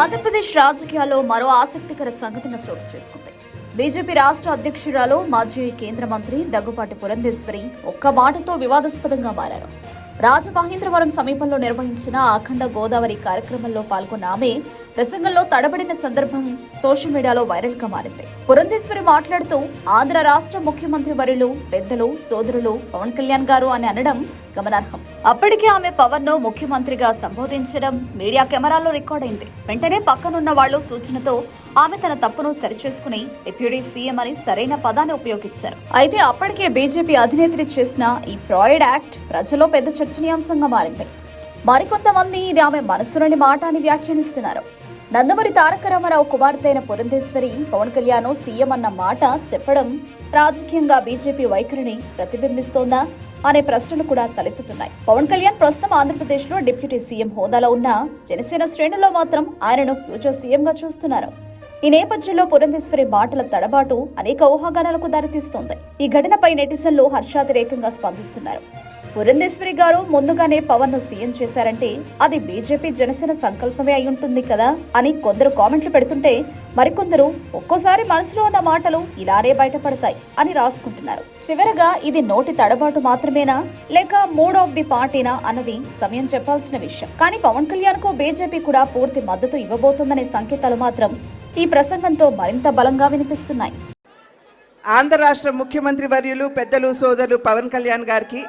ఆంధ్రప్రదేశ్ రాజకీయాల్లో మరో ఆసక్తికర సంఘటన చోటు చేసుకుంది. బీజేపీ రాష్ట్ర అధ్యక్షురాలు మాజీ కేంద్ర మంత్రి దగ్గుపాటి పురంధేశ్వరి ఒక్క మాటతో వివాదాస్పదంగా మారారు. రాజమహేంద్రవరం సమీపంలో నిర్వహించిన అఖండ గోదావరి కార్యక్రమంలో పాల్గొన్న ఆమె ప్రసంగంలో తడబడిన సందర్భం సోషల్ మీడియాలో వైరల్గా మారింది. పురంధేశ్వరి మాట్లాడుతూ ఆంధ్ర రాష్ట్ర ముఖ్యమంత్రి వర్యులు పెద్దలు సోదరులు పవన్ కళ్యాణ్ గారు అని అనడం గమనార్హం. అప్పటికే ఆమె పవన్ను ముఖ్యమంత్రిగా సంబోధించడం మీడియా కెమెరాల్లో రికార్డైంది. వెంటనే పక్కనున్న వాళ్ళు సూచనతో ఆమె తన తప్పును సరిచేసుకుని డిప్యూటీ సీఎం అని సరైన పదాన్ని ఉపయోగించారు. అయితే అప్పటికే బీజేపీ అధినేత్రి చేసిన ఈ ఫ్రాయిడ్ యాక్ట్ ప్రజల్లో పెద్ద చర్చనీయాంశంగా మారింది. మరికొంతమంది ఇది ఆమె మనసులోని మాట అని వ్యాఖ్యానిస్తున్నారు. నందమూరి తారక రామారావు కుమార్తె అయిన పురంధేశ్వరి పవన్ కళ్యాణ్ సీఎం అన్న మాట చెప్పడం రాజకీయంగా బీజేపీ వైఖరిని ప్రతిబింబిస్తోందా అనే ప్రశ్నలు కూడా తలెత్తుతున్నాయి. పవన్ కళ్యాణ్ ప్రస్తుతం ఆంధ్రప్రదేశ్లో డిప్యూటీ సీఎం హోదాలో ఉన్న జనసేన శ్రేణుల్లో మాత్రం ఆయనను ఫ్యూచర్ సీఎంగా చూస్తున్నారు. ఈ నేపథ్యంలో పురంధేశ్వరి మాటల తడబాటు అనేక ఊహాగానాలకు దారితీస్తోంది. ఈ ఘటనపై నెటిజన్లు హర్షాతిరేకంగా స్పందిస్తున్నారు. పురంధేశ్వరి గారు ముందుగానే పవన్ను సీఎం చేశారంటే అది బీజేపీ జనసేన సంకల్పమే అయి ఉంటుంది కదా అని కొందరు కామెంట్లు పెడుతుంటే మరికొందరు ఒక్కోసారి మనసులో ఉన్న మాటలు ఇలానే బయటపడతాయి అని రాసుకుంటున్నారు. చివరగా ఇది నోటి తడబాటు మాత్రమేనా? లేక మూడ్ ఆఫ్ ది పార్టీనా అన్నది సమయం చెప్పాల్సిన విషయం. కానీ పవన్ కళ్యాణ్కు బీజేపీ కూడా పూర్తి మద్దతు ఇవ్వబోతుందనే సంకేతాలు మాత్రం ఈ ప్రసంగంతో మరింత బలంగా వినిపిస్తున్నాయి. ఆంధ్ర రాష్ట్ర ముఖ్యమంత్రి వర్యులు పెద్దలు సోదరులు పవన్ కళ్యాణ్ గారికి